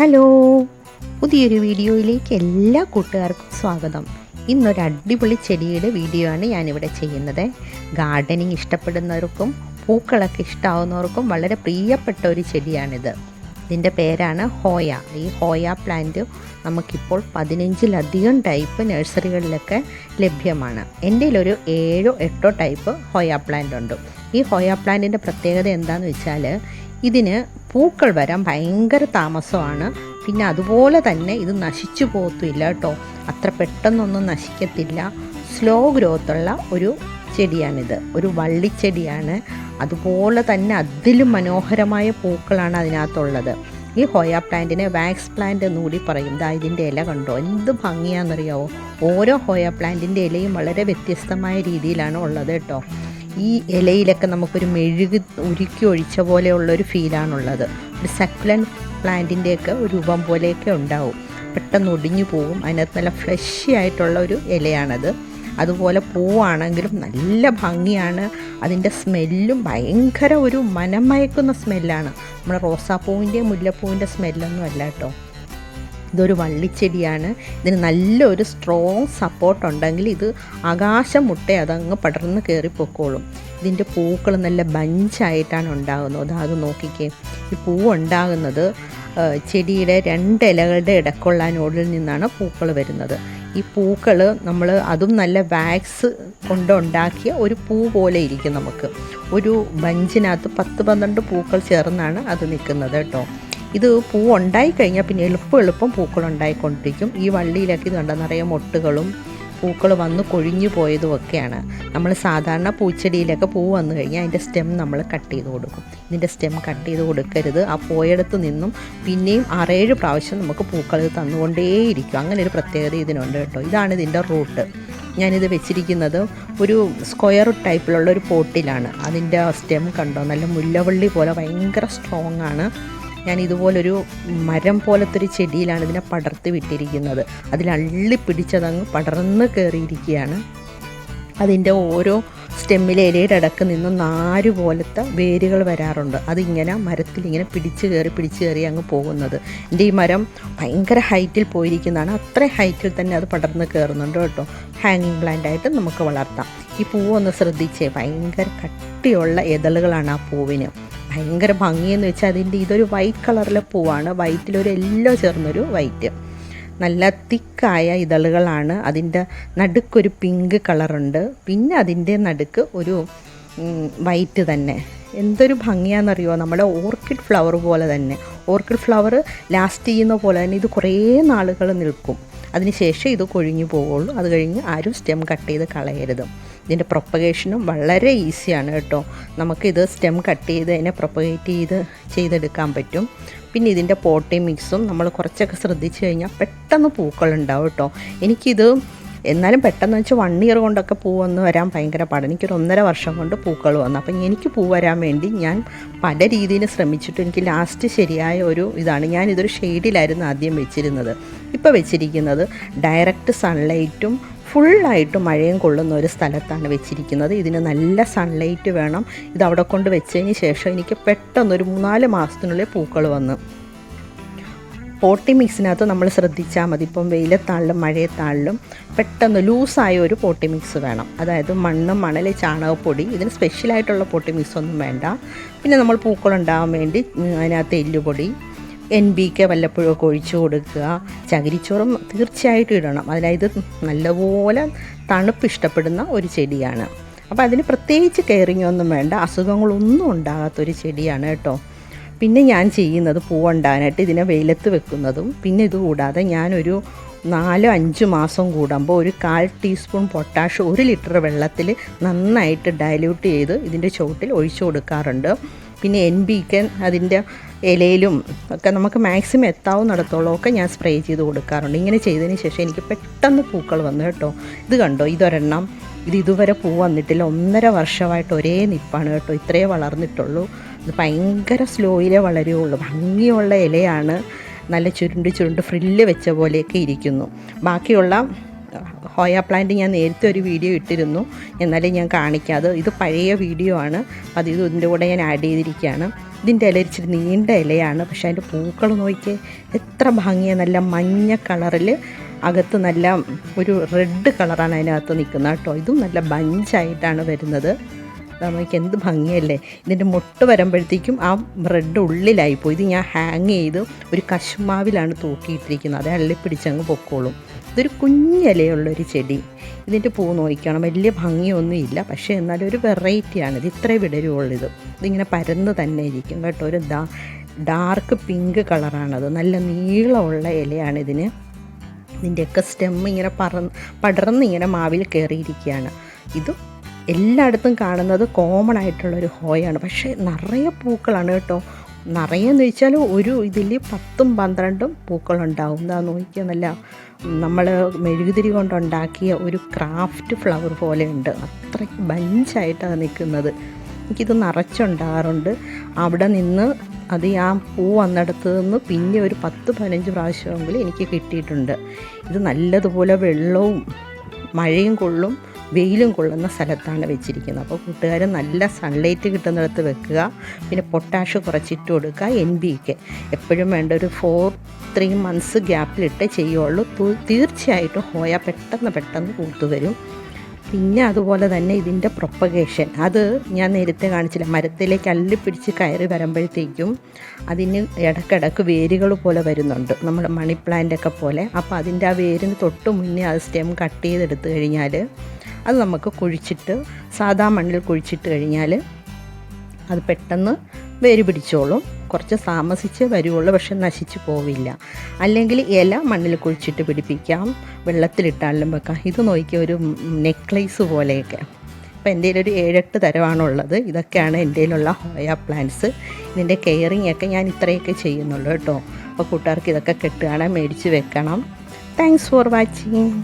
Hello പുതിയൊരു വീഡിയോയിലേക്ക് എല്ലാ കൂട്ടുകാർക്കും സ്വാഗതം. ഇന്നൊരു അടിപൊളി ചെടിയുടെ വീഡിയോ ആണ് ഞാനിവിടെ ചെയ്യുന്നത്. ഗാർഡനിങ് ഇഷ്ടപ്പെടുന്നവർക്കും പൂക്കളൊക്കെ ഇഷ്ടമാവുന്നവർക്കും വളരെ പ്രിയപ്പെട്ട ഒരു ചെടിയാണിത്. ഇതിന്റെ പേരാണ് ഹോയ. ഈ ഹോയ പ്ലാന്റ് നമുക്കിപ്പോൾ പതിനഞ്ചിലധികം ടൈപ്പ് നഴ്സറികളിലൊക്കെ ലഭ്യമാണ്. എന്റെ ഒരു ഏഴോ എട്ടോ ടൈപ്പ് ഹോയ പ്ലാന്റ് ഉണ്ട്. ഈ ഹോയ പ്ലാന്റിന്റെ പ്രത്യേകത എന്താണെന്ന് വെച്ചാൽ ഇതിന് പൂക്കൾ വരാൻ ഭയങ്കര താമസമാണ്. പിന്നെ അതുപോലെ തന്നെ ഇത് നശിച്ചു പോകത്തില്ല കേട്ടോ. അത്ര പെട്ടെന്നൊന്നും നശിക്കത്തില്ല. സ്ലോ ഗ്രോത്തുള്ള ഒരു ചെടിയാണിത്. ഒരു വള്ളിച്ചെടിയാണ്. അതുപോലെ തന്നെ അതിലും മനോഹരമായ പൂക്കളാണ് അതിനകത്തുള്ളത്. ഈ ഹോയ പ്ലാന്റിനെ വാക്സ് പ്ലാന്റ് എന്ന് കൂടി പറയും. ദാ ഇതിന്റെ ഇല കണ്ടോ? എന്ത് ഭംഗിയാണെന്നറിയാവോ? ഓരോ ഹോയ പ്ലാന്റിന്റെ ഇലയും വളരെ വ്യത്യസ്തമായ രീതിയിലാണ് ഉള്ളത് കേട്ടോ. ഈ ഇലയിലൊക്കെ നമുക്കൊരു മെഴുക് ഉരുക്കി ഒഴിച്ച പോലെയുള്ളൊരു ഫീലാണുള്ളത്. ഒരു സക്കുലൻ പ്ലാന്റിന്റെയൊക്കെ രൂപം പോലെയൊക്കെ ഉണ്ടാവും. പെട്ടെന്ന് ഒടിഞ്ഞു പോകും അതിനകത്ത് നല്ല ഫ്ലഷി ആയിട്ടുള്ള ഒരു ഇലയാണത്. അതുപോലെ പൂവാണെങ്കിലും നല്ല ഭംഗിയാണ്. അതിന്റെ സ്മെല്ലും ഭയങ്കര ഒരു മനമയക്കുന്ന സ്മെല്ലാണ്. നമ്മുടെ റോസാപ്പൂവിന്റെയും മുല്ലപ്പൂവിന്റെ സ്മെല്ലൊന്നും അല്ല കേട്ടോ. ഇതൊരു വള്ളിച്ചെടിയാണ്. ഇതിന് നല്ലൊരു സ്ട്രോങ് സപ്പോർട്ട് ഉണ്ടെങ്കിൽ ഇത് ആകാശം മുട്ടേ അതങ്ങ് പടർന്ന് കയറിപ്പോക്കോളും ഇതിന്റെ പൂക്കൾ നല്ല ബഞ്ചായിട്ടാണ് ഉണ്ടാകുന്നത്. അത് നോക്കിക്കേ. ഈ പൂ ഉണ്ടാകുന്നത് ചെടിയുടെ രണ്ട് ഇലകളുടെ ഇടക്കുള്ള നോഡിൽ നിന്നാണ് പൂക്കൾ വരുന്നത്. ഈ പൂക്കൾ നമ്മൾ അതും നല്ല വാക്സ് കൊണ്ടുണ്ടാക്കിയ ഒരു പൂ പോലെ ഇരിക്കും നമുക്ക്. ഒരു ബഞ്ചിനകത്ത് പത്ത് പന്ത്രണ്ട് പൂക്കൾ ചേർന്നാണ് അത് നിൽക്കുന്നത് കേട്ടോ. ഇത് പൂ ഉണ്ടായി കഴിഞ്ഞാൽ പിന്നെ എളുപ്പം എളുപ്പം പൂക്കൾ ഉണ്ടായിക്കൊണ്ടിരിക്കും. ഈ വള്ളിയിലൊക്കെ ഇത് കണ്ട? നിറയെ മൊട്ടുകളും പൂക്കൾ വന്ന് കൊഴിഞ്ഞു പോയതും ഒക്കെയാണ് നമ്മൾ സാധാരണ പൂച്ചെടിയിലൊക്കെ പൂ വന്നു കഴിഞ്ഞാൽ അതിന്റെ സ്റ്റെം നമ്മൾ കട്ട് ചെയ്ത് കൊടുക്കും. ഇതിന്റെ സ്റ്റെം കട്ട് ചെയ്ത് കൊടുക്കരുത്. ആ പോയടത്ത് നിന്നും പിന്നെയും ആറേഴ് പ്രാവശ്യം നമുക്ക് പൂക്കൾ തന്നുകൊണ്ടേയിരിക്കും. അങ്ങനെ ഒരു പ്രത്യേകത ഇതിനുണ്ട് കേട്ടോ. ഇതാണ് ഇതിന്റെ റൂട്ട് ഞാനിത് വെച്ചിരിക്കുന്നത് ഒരു സ്ക്വയർ ടൈപ്പിലുള്ള ഒരു പോട്ടിലാണ്. അതിന്റെ സ്റ്റെം കണ്ടോ? നല്ല മുല്ലവള്ളി പോലെ ഭയങ്കര സ്ട്രോങ് ആണ്. ഞാൻ ഇതുപോലൊരു മരം പോലത്തെ ഒരു ചെടിയിലാണ് ഇതിനെ പടർത്തി വിട്ടിരിക്കുന്നത്. അതിൽ അള്ളി പിടിച്ചതങ്ങ് പടർന്ന് കയറിയിരിക്കുകയാണ് അതിന്റെ ഓരോ സ്റ്റെമ്മിലെ ഇലയുടെ ഇടയ്ക്ക് നിന്ന് നാര് പോലത്തെ വേരുകൾ വരാറുണ്ട്. അതിങ്ങനെ മരത്തിലിങ്ങനെ പിടിച്ച് കയറി പിടിച്ച് കയറി അങ്ങ് പോകുന്നത്. എന്റെ ഈ മരം ഭയങ്കര ഹൈറ്റിൽ പോയിരിക്കുന്നതാണ്. അത്ര ഹൈറ്റിൽ തന്നെ അത് പടർന്ന് കയറുന്നുണ്ട് കേട്ടോ. ഹാങ്ങിങ് പ്ലാന്റ് ആയിട്ട് നമുക്ക് വളർത്താം. ഈ പൂവൊന്ന് ശ്രദ്ധിച്ചേ ഭയങ്കര കട്ടിയുള്ള ഇതളുകളാണ് ആ പൂവിന്. ഭയങ്കര ഭംഗിയെന്ന് വെച്ചാൽ അതിന്റെ ഇതൊരു വൈറ്റ് കളറിലെ പൂവാണ്. വൈറ്റിലൊരു എല്ലോ ചേർന്നൊരു വൈറ്റ് നല്ല തിക്കായ ഇതളുകളാണ്. അതിന്റെ നടുക്കൊരു പിങ്ക് കളറുണ്ട് പിന്നെ അതിന്റെ നടുക്ക് ഒരു വൈറ്റ് തന്നെ. എന്തൊരു ഭംഗിയാണെന്നറിയോ നമ്മുടെ ഓർക്കിഡ് ഫ്ലവർ പോലെ തന്നെ. ഓർക്കിഡ് ഫ്ലവർ ലാസ്റ്റ് ചെയ്യുന്ന പോലെ തന്നെ ഇത് കുറേ നാളുകൾ നിൽക്കും. അതിനുശേഷം ഇത് കൊഴിഞ്ഞു പോവുള്ളൂ അത് കഴിഞ്ഞ് ആരും സ്റ്റെം കട്ട് ചെയ്ത് കളയരുത്. ഇതിന്റെ പ്രൊപ്പഗേഷനും വളരെ ഈസിയാണ് കേട്ടോ. നമുക്കിത് സ്റ്റെം കട്ട് ചെയ്ത് അതിനെ പ്രൊപ്പഗേറ്റ് ചെയ്ത് ചെയ്തെടുക്കാൻ പറ്റും. പിന്നെ ഇതിന്റെ പോട്ടി മിക്സും നമ്മൾ കുറച്ചൊക്കെ ശ്രദ്ധിച്ചു കഴിഞ്ഞാൽ പെട്ടെന്ന് പൂക്കളുണ്ടാവും കേട്ടോ. എനിക്കിത് എന്നാലും പെട്ടെന്ന് വെച്ചാൽ വൺ ഇയർ കൊണ്ടൊക്കെ പൂ വന്ന് വരാൻ ഭയങ്കര പാടാണ് എനിക്കൊരു ഒന്നര വർഷം കൊണ്ട് പൂക്കൾ വന്നു. അപ്പം എനിക്ക് പൂ വരാൻ വേണ്ടി ഞാൻ പല രീതിയിൽ ശ്രമിച്ചിട്ട് എനിക്ക് ലാസ്റ്റ് ശരിയായ ഒരു ഇതാണ്. ഞാൻ ഇതൊരു ഷെയ്ഡിലായിരുന്നു ആദ്യം വെച്ചിരുന്നത്. ഇപ്പോൾ വെച്ചിരിക്കുന്നത് ഡയറക്റ്റ് സൺലൈറ്റും ഫുള്ളായിട്ട് മഴയും കൊള്ളുന്ന ഒരു സ്ഥലത്താണ് വെച്ചിരിക്കുന്നത്. ഇതിന് നല്ല സൺലൈറ്റ് വേണം. ഇത് അവിടെ കൊണ്ട് വെച്ചതിന് ശേഷം എനിക്ക് പെട്ടെന്ന് ഒരു മൂന്നാൽ മാസത്തിനുള്ളിൽ പൂക്കൾ വന്നു. പോട്ടി മിക്സിനകത്ത് നമ്മൾ ശ്രദ്ധിച്ചാൽ മതി. ഇപ്പം വെയിലത്താളിലും മഴയത്താളിലും പെട്ടെന്ന് ലൂസായ ഒരു പോട്ടി മിക്സ് വേണം. അതായത് മണ്ണ് മണൽ ചാണകപ്പൊടി ഇതിന് സ്പെഷ്യലായിട്ടുള്ള പോട്ടി മിക്സ് ഒന്നും വേണ്ട. പിന്നെ നമ്മൾ പൂക്കളുണ്ടാകാൻ വേണ്ടി അതിനകത്ത് എല്ലുപൊടി എൻ ബി കെ വല്ലപ്പോഴും ഒക്കെ ഒഴിച്ചു കൊടുക്കുക. ചകിരിച്ചോറും തീർച്ചയായിട്ടും ഇടണം. അതായത് നല്ലപോലെ തണുപ്പ് ഇഷ്ടപ്പെടുന്ന ഒരു ചെടിയാണ്. അപ്പോൾ അതിന് പ്രത്യേകിച്ച് കെയറിങ് ഒന്നും വേണ്ട. അസുഖങ്ങളൊന്നും ഉണ്ടാകാത്തൊരു ചെടിയാണ് കേട്ടോ. പിന്നെ ഞാൻ ചെയ്യുന്നത് പൂവുണ്ടാകാനായിട്ട് ഇതിനെ വെയിലത്ത് വെക്കുന്നതും പിന്നെ ഇതുകൂടാതെ ഞാനൊരു നാലോ അഞ്ച് മാസം കൂടുമ്പോൾ ഒരു കാൽ ടീസ്പൂൺ പൊട്ടാഷ് ഒരു ലിറ്റർ വെള്ളത്തിൽ നന്നായിട്ട് ഡയല്യൂട്ട് ചെയ്ത് ഇതിന്റെ ചുവട്ടിൽ ഒഴിച്ചു കൊടുക്കാറുണ്ട്. പിന്നെ എൻ ബിക്കൻ അതിന്റെ ഇലയിലും ഒക്കെ നമുക്ക് മാക്സിമം എത്താവുന്നിടത്തോളം ഒക്കെ ഞാൻ സ്പ്രേ ചെയ്ത് കൊടുക്കാറുണ്ട്. ഇങ്ങനെ ചെയ്തതിന് ശേഷം എനിക്ക് പെട്ടെന്ന് പൂക്കൾ വന്നു കേട്ടോ. ഇത് കണ്ടോ? ഇതൊരെണ്ണം. ഇത് ഇതുവരെ പൂ വന്നിട്ടില്ല. ഒന്നര വർഷമായിട്ട് ഒരേ നിപ്പാണ് കേട്ടോ. ഇത്രയേ വളർന്നിട്ടുള്ളൂ. ഇത് ഭയങ്കര സ്ലോയിലേ വളരുകയുള്ളൂ. ഭംഗിയുള്ള ഇലയാണ്. നല്ല ചുരുണ്ട് ചുരുണ്ട് ഫ്രില്ല് വെച്ച പോലെയൊക്കെ ഇരിക്കുന്നു. ബാക്കിയുള്ള ഹോയ പ്ലാന്റ് ഞാൻ നേരത്തെ ഒരു വീഡിയോ ഇട്ടിരുന്നു. എന്നാലും ഞാൻ കാണിക്കാതെ. ഇത് പഴയ വീഡിയോ ആണ്. അത് ഇത് ഇതിന്റെ കൂടെ ഞാൻ ആഡ് ചെയ്തിരിക്കുകയാണ്. ഇതിന്റെ ഇല ഇച്ചിരി നീണ്ട ഇലയാണ്. പക്ഷെ അതിന്റെ പൂക്കൾ നോക്കിയേ എത്ര ഭംഗിയാണ് നല്ല മഞ്ഞ കളറിൽ അകത്ത് നല്ല ഒരു റെഡ് കളറാണ് അതിനകത്ത് നിൽക്കുന്നത് കേട്ടോ. ഇതും നല്ല ബഞ്ചായിട്ടാണ് വരുന്നത്. നമുക്ക് എന്ത് ഭംഗിയല്ലേ. ഇതിന്റെ മുട്ട് വരുമ്പോഴത്തേക്കും ആ റെഡ് ഉള്ളിലായിപ്പോയി. ഇത് ഞാൻ ഹാങ് ചെയ്ത് ഒരു കശുമാവിലാണ് തൂക്കിയിട്ടിരിക്കുന്നത്. അത് അള്ളിപ്പിടിച്ചങ്ങ് പൊക്കോളും. ഇതൊരു കുഞ്ഞിലയുള്ളൊരു ചെടി. ഇതിന്റെ പൂ നോക്കിക്കണം വലിയ ഭംഗിയൊന്നുമില്ല പക്ഷേ എന്നാലും ഒരു വെറൈറ്റിയാണ്. ഇത് ഇത്രേ വിടരുള്ളത് ഇത്. ഇതിങ്ങനെ പരന്ന് തന്നെ ഇരിക്കും കേട്ടോ. ഒരു ഡാ ഡാർക്ക് പിങ്ക് കളറാണത് നല്ല നീളമുള്ള ഇലയാണ് ഇതിന്. ഇതിന്റെയൊക്കെ സ്റ്റെം ഇങ്ങനെ പറന്ന് പടർന്ന് ഇങ്ങനെ മാവിൽ കയറിയിരിക്കുകയാണ്. ഇത് എല്ലായിടത്തും കാണുന്നത് കോമൺ ആയിട്ടുള്ളൊരു ഹോയാണ്. പക്ഷേ നിറയെ പൂക്കളാണ് കേട്ടോ. നിറയെന്ന് വെച്ചാൽ ഒരു ഇതിൽ പത്തും പന്ത്രണ്ടും പൂക്കളുണ്ടാവും. എന്താ നോക്കിയാൽ നല്ല നമ്മൾ മെഴുകുതിരി കൊണ്ടുണ്ടാക്കിയ ഒരു ക്രാഫ്റ്റ് ഫ്ലവർ പോലെ ഉണ്ട്. അത്രയ്ക്ക് ബഞ്ചായിട്ടാണ് നിൽക്കുന്നത് എനിക്കിത് നിറച്ചുണ്ടാകാറുണ്ട് അവിടെ നിന്ന് അത് ആ പൂ വന്നിടത്ത് നിന്ന് പിന്നെ ഒരു പത്ത് പതിനഞ്ച് പ്രാവശ്യമെങ്കിലും എനിക്ക് കിട്ടിയിട്ടുണ്ട്. ഇത് നല്ലതുപോലെ വെള്ളവും മഴയും കൊള്ളും. വെയിലും കൊള്ളുന്ന സ്ഥലത്താണ് വെച്ചിരിക്കുന്നത്. അപ്പോൾ കൂട്ടുകാർ നല്ല സൺലൈറ്റ് കിട്ടുന്നിടത്ത് വെക്കുക. പിന്നെ പൊട്ടാഷ് കുറച്ചിട്ട് കൊടുക്കുക എൻ ബി ഒക്കെ എപ്പോഴും വേണ്ട ഒരു ഫോർ ത്രീ മന്ത്സ് ഗ്യാപ്പിലിട്ട് ചെയ്യുള്ളൂ. തീർച്ചയായിട്ടും ഹോയ പെട്ടെന്ന് പെട്ടെന്ന് പൂത്തു വരും. പിന്നെ അതുപോലെ തന്നെ ഇതിന്റെ പ്രൊപ്പഗേഷൻ അത് ഞാൻ നേരത്തെ കാണിച്ചില്ല. മരത്തിലേക്ക് അള്ളിപ്പിടിച്ച് കയറി വരുമ്പോഴത്തേക്കും അതിന് ഇടക്കിടക്ക് വേരുകൾ പോലെ വരുന്നുണ്ട്. നമ്മുടെ മണി പ്ലാന്റ് ഒക്കെ പോലെ. അപ്പോൾ അതിന്റെ ആ വേരിന് തൊട്ട് മുന്നേ അത് സ്റ്റെം കട്ട് ചെയ്തെടുത്ത് കഴിഞ്ഞാൽ അത് നമുക്ക് കുഴിച്ചിട്ട് സാധാ മണ്ണിൽ കുഴിച്ചിട്ട് കഴിഞ്ഞാൽ അത് പെട്ടെന്ന് വേര് പിടിച്ചോളും. കുറച്ച് താമസിച്ച് വരുവുള്ളൂ പക്ഷെ നശിച്ചു പോവില്ല. അല്ലെങ്കിൽ ഇല മണ്ണിൽ കുഴിച്ചിട്ട് പിടിപ്പിക്കാം. വെള്ളത്തിലിട്ടാലും വെക്കാം. ഇത് നോക്കി ഒരു നെക്ലേസ് പോലെയൊക്കെ. അപ്പോൾ എന്റെ ഒരു ഏഴെട്ട് തരമാണുള്ളത്. ഇതൊക്കെയാണ് എന്റെ കയ്യിലുള്ള ഹോയ പ്ലാന്റ്സ്. ഇതിന്റെ കെയറിങ് ഒക്കെ ഞാൻ ഇത്രയൊക്കെ ചെയ്യുന്നുള്ളൂ കേട്ടോ. അപ്പോൾ കൂട്ടുകാർക്ക് ഇതൊക്കെ കെട്ടുകയാണ് മേടിച്ച് വെക്കണം. Thanks for watching.